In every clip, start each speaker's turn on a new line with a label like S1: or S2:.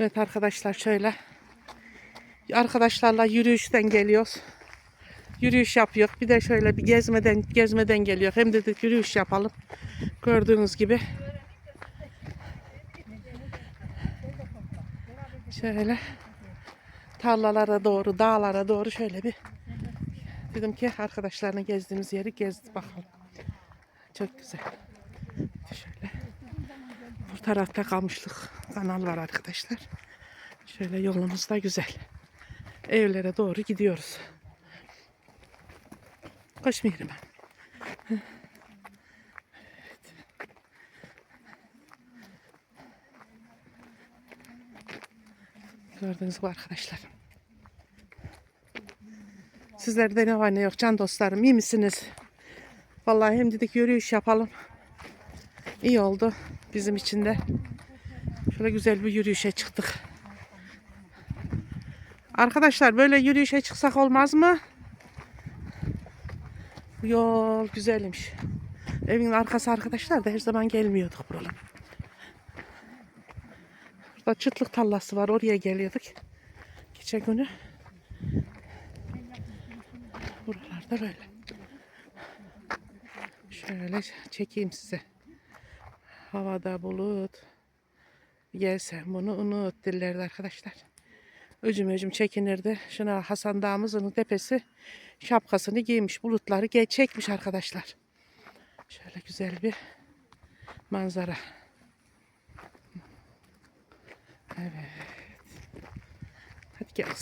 S1: Evet arkadaşlar şöyle. Arkadaşlarla yürüyüşten geliyoruz. Yürüyüş yapıyor. Bir de şöyle bir gezmeden gezmeden geliyor. Hem de dedik yürüyüş yapalım. Gördüğünüz gibi. Şöyle tarlalara doğru, dağlara doğru şöyle bir dedim ki arkadaşlarla gezdiğimiz yeri gezdi bakalım. Çok güzel. Şöyle. Tarafta kamışlık kanal var arkadaşlar. Şöyle yolumuz da güzel. Evlere doğru gidiyoruz. Koşmayayım ben. Gördüğünüz gibi arkadaşlar. Sizlerde ne var ne yok can dostlarım iyi misiniz? Vallahi hem dedik yürüyüş yapalım. İyi oldu bizim için de. Şöyle güzel bir yürüyüşe çıktık. Arkadaşlar böyle yürüyüşe çıksak olmaz mı? Yol güzelmiş. Evin arkası arkadaşlar da her zaman gelmiyorduk buralara. Burada çıtlık tallası var oraya geliyorduk. Geçen günü. Buralarda böyle. Şöyle çekeyim size. Havada bulut. Gelsen bunu unut dillerdi arkadaşlar. Öcüm öcüm çekinirdi. Şuna Hasan Dağımızın tepesi şapkasını giymiş. Bulutları ge- çekmiş arkadaşlar. Şöyle güzel bir manzara. Evet. Hadi gel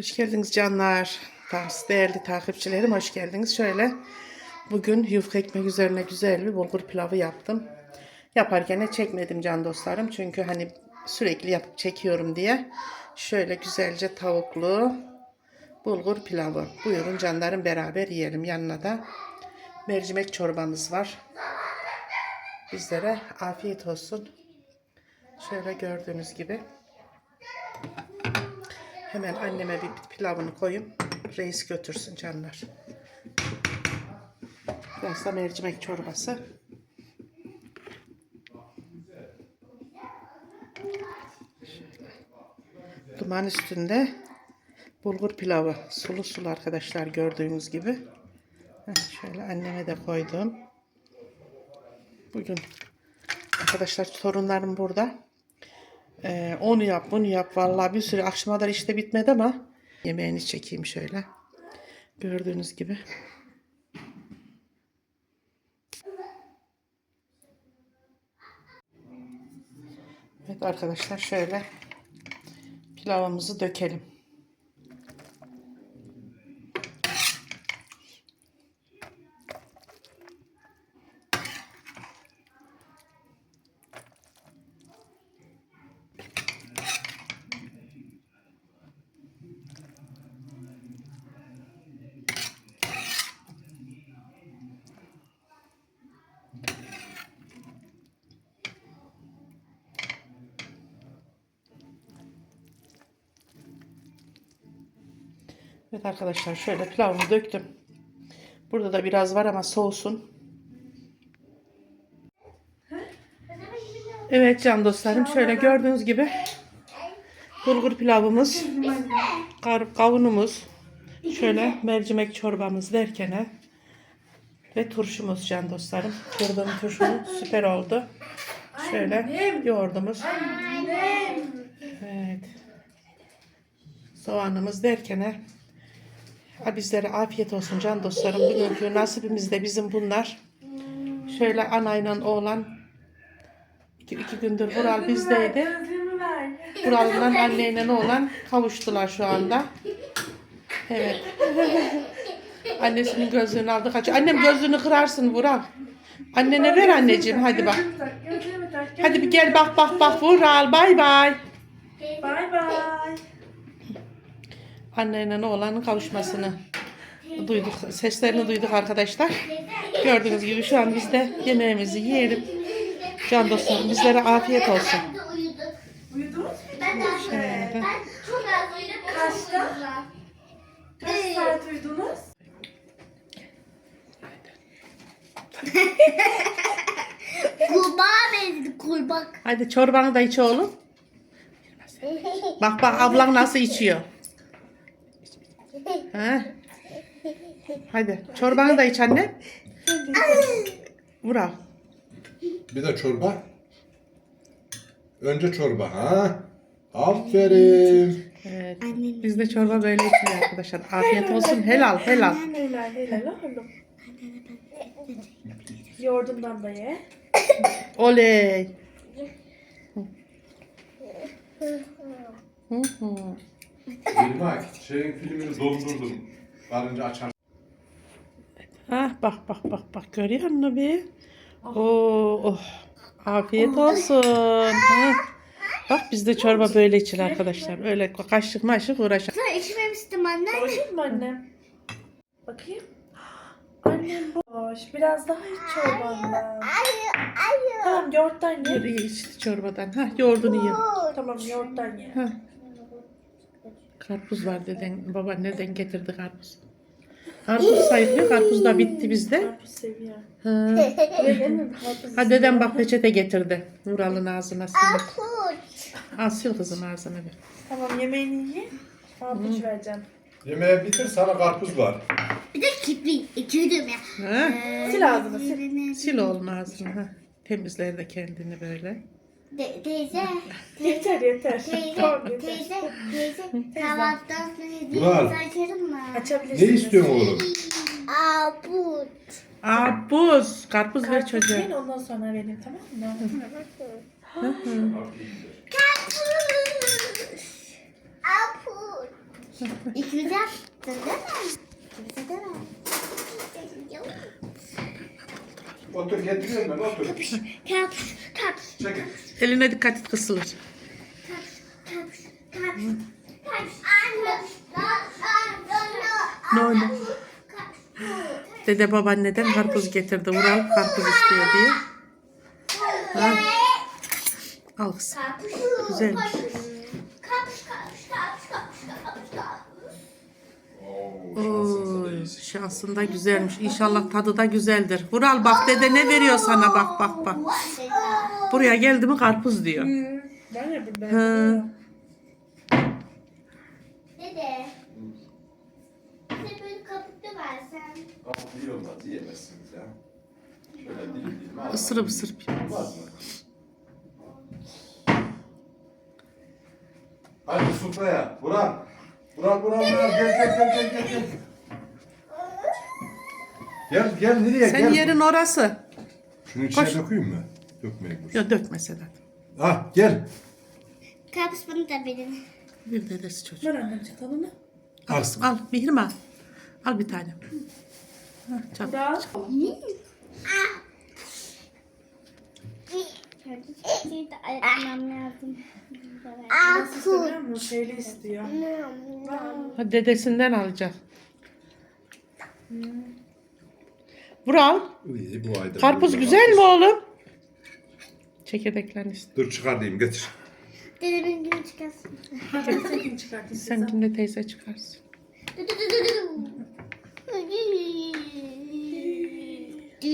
S1: Hoş geldiniz canlar. Ta- Değerli takipçilerim hoş geldiniz. Şöyle bugün yufka ekmek üzerine güzel bir bulgur pilavı yaptım. Yaparken de çekmedim can dostlarım. Çünkü hani sürekli yapıp çekiyorum diye. Şöyle güzelce tavuklu bulgur pilavı. Buyurun canlarım beraber yiyelim. Yanına da mercimek çorbamız var. Bizlere afiyet olsun. Şöyle gördüğünüz gibi. Hemen anneme bir pilavını koyayım. Reis götürsün canlar. Biraz da mercimek çorbası. Duman üstünde bulgur pilavı. Sulu sulu arkadaşlar gördüğünüz gibi. Şöyle anneme de koydum. Bugün arkadaşlar torunlarım burada. Ee, onu yap bunu yap. Vallahi bir sürü akşama işte bitmedi ama yemeğini çekeyim şöyle. Gördüğünüz gibi. Evet arkadaşlar şöyle pilavımızı dökelim. Evet arkadaşlar şöyle pilavımı döktüm. Burada da biraz var ama soğusun. Evet can dostlarım şöyle gördüğünüz gibi bulgur pilavımız, kavunumuz, şöyle mercimek çorbamız derken ve turşumuz can dostlarım. Kırdığım turşu süper oldu. Şöyle yoğurdumuz. Evet. Soğanımız derken bizlere afiyet olsun can dostlarım. Bugünkü nasibimiz de bizim bunlar. Şöyle anayla oğlan iki, iki gündür Vural bizdeydi. Vural'la anneyle oğlan kavuştular şu anda. Evet. Annesinin gözlüğünü aldı kaç. Annem gözlüğünü kırarsın Vural. Annene ver anneciğim hadi bak. Hadi bir gel bak bak bak Vural bay bay.
S2: Bay bay.
S1: Anneyle oğlanın kavuşmasını duyduk. Seslerini duyduk arkadaşlar. Gördüğünüz gibi şu an biz de yemeğimizi yiyelim. Can dostlarım bizlere afiyet olsun.
S2: Uyudunuz mu?
S3: Ben de
S1: Şöyle.
S3: çok az uyudum.
S2: Kaçta? Kaç saat uyudunuz?
S3: Kurbağa benzedi kurbak.
S1: Hadi çorbanı da iç oğlum. Bak bak ablan nasıl içiyor. Ha? Hadi çorbanı da iç anne. Vural.
S4: Bir de çorba. Önce çorba ha. Aferin.
S1: Evet. Bizde çorba böyle içiliyor arkadaşlar. Afiyet olsun. Helal helal.
S2: Helal helal oğlum. Yoğurdumdan da ye.
S1: Oley. Hı hı.
S4: Bilmak, şeyin filmini dondurdum. Varınca açar.
S1: Ah bak bak bak bak görüyor musun bir? Oo, oh. Afiyet olsun. Ha. Bak bizde çorba böyle içilir arkadaşlar. Öyle kaşık maşık uğraşan.
S3: Sen içmemiştim anne.
S2: Bakayım mı annem? Bakayım. Annem boş. Biraz daha iç çorbandan.
S3: Hayır, hayır.
S2: Tamam yoğurttan ye.
S1: İyi içti çorbadan. Ha yoğurdunu yiyin.
S2: Tamam yoğurttan ye.
S1: Ha. Karpuz var deden. Baba neden getirdi karpuz? Karpuz sayılıyor. Karpuz da bitti bizde.
S2: Karpuz seviyor.
S1: Ha. Ha dedem bak peçete getirdi. Vural'ın ağzına sil.
S3: Kurt.
S1: Al sil kızım ağzına bir.
S2: Tamam yemeğini ye. Karpuz vereceğim.
S4: Yemeği bitir sana karpuz var.
S3: Bir de kipli. İki ya.
S1: Ha.
S2: Sil ağzını sil.
S1: Sil oğlum ağzını. Ha. Temizler de kendini böyle.
S3: De, teyze.
S2: Yeter yeter.
S3: Teyze.
S2: Tamam yeter.
S3: Teyze. Teyze. Kahvaltıdan sonra
S4: Ulan.
S3: hediyemizi açarım mı?
S4: Ne
S2: Açabilirsiniz.
S4: istiyorsun oğlum?
S3: Abut.
S1: Aa buz. Karpuz ver
S2: Karpuz
S1: çocuğa.
S2: yiyin ondan sonra vereyim tamam mı?
S3: Karpuz. Abut. İkimiz yaptın değil mi? İkimiz değil mi?
S4: Otur getiriyorum ben otur.
S3: Karpuz. Karpuz.
S4: Çekil.
S1: Eline dikkat et kısılır.
S3: Karpuz. Karpuz. Karpuz. Anne.
S1: Ne öyle? Dede babaanneden karpuz getirdi. Vural karpuz istiyor diye. Ha. Al kızım.
S3: Karpuz.
S1: Güzelmiş.
S3: Karpuz. Karpuz. Karpuz. Karpuz. Karpuz. Karpuz.
S1: Oy, şansında güzelmiş. İnşallah tadı da güzeldir. Vural bak dede ne veriyor sana bak bak bak. Buraya geldi mi karpuz diyor.
S2: Burada.
S1: Hı.
S3: Dede. Bize böyle kabuklu versen.
S4: iyi olmaz yiyemezsiniz ya. Şöyle dilim dilim al.
S1: Isırıp ısırıp.
S4: Olmaz mı? Hadi sofraya. Buran. Buran Buran Buran gel gel gel gel gel gel. Gel gel nereye
S1: Sen
S4: gel.
S1: yerin orası.
S4: Şunu içine
S1: Koş.
S4: dökeyim mi? Dökmeyeyim dur.
S1: Ya dökme Sedat.
S4: Ah gel.
S3: Karpuz bunu da benim.
S1: Bir dedesi çocuk.
S2: Ver annem çatalını.
S1: Al, al Mihrim al. Al bir tane. Ha, çal.
S2: Daha.
S3: Şeyi de ayırmam lazım.
S2: Nasıl musun? Şeyli istiyor.
S1: Ha, dedesinden alacak. Vural.
S4: İyi bu ayda.
S1: Karpuz güzel mi oğlum? Çekirdeklerini istedim.
S4: Dur çıkarayım getir.
S3: Dedemin gibi çıkarsın.
S1: Sen kimle teyze çıkarsın.
S3: Du du du du du du. Du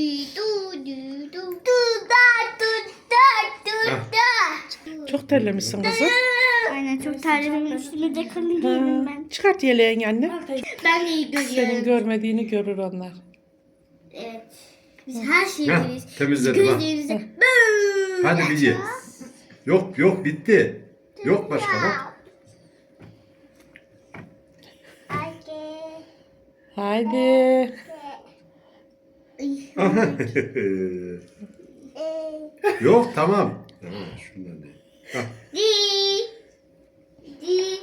S3: du du du.
S1: Çok terlemişsin kızım.
S3: Aynen çok terledim üstüme de kalın giydim ben.
S1: Çıkart yeleğini anne.
S3: Ben de iyi
S1: Senin
S3: görüyorum.
S1: görmediğini görür onlar.
S3: Evet. Biz her şeyi
S4: Heh,
S3: görüyoruz.
S4: temizledim ha.
S3: Gözlerimizi
S4: Hadi bir ye. Yok yok bitti. Yok başka bak.
S1: Haydi.
S4: Yok tamam. Tamam şundan değil.
S3: Di. Di.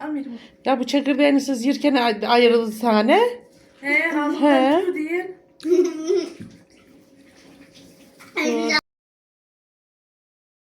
S2: Amirim.
S1: Ya bu çekirdeğini siz yerken ay- ayrıldı tane.
S2: He,
S1: He.
S2: diye.
S3: Güzel.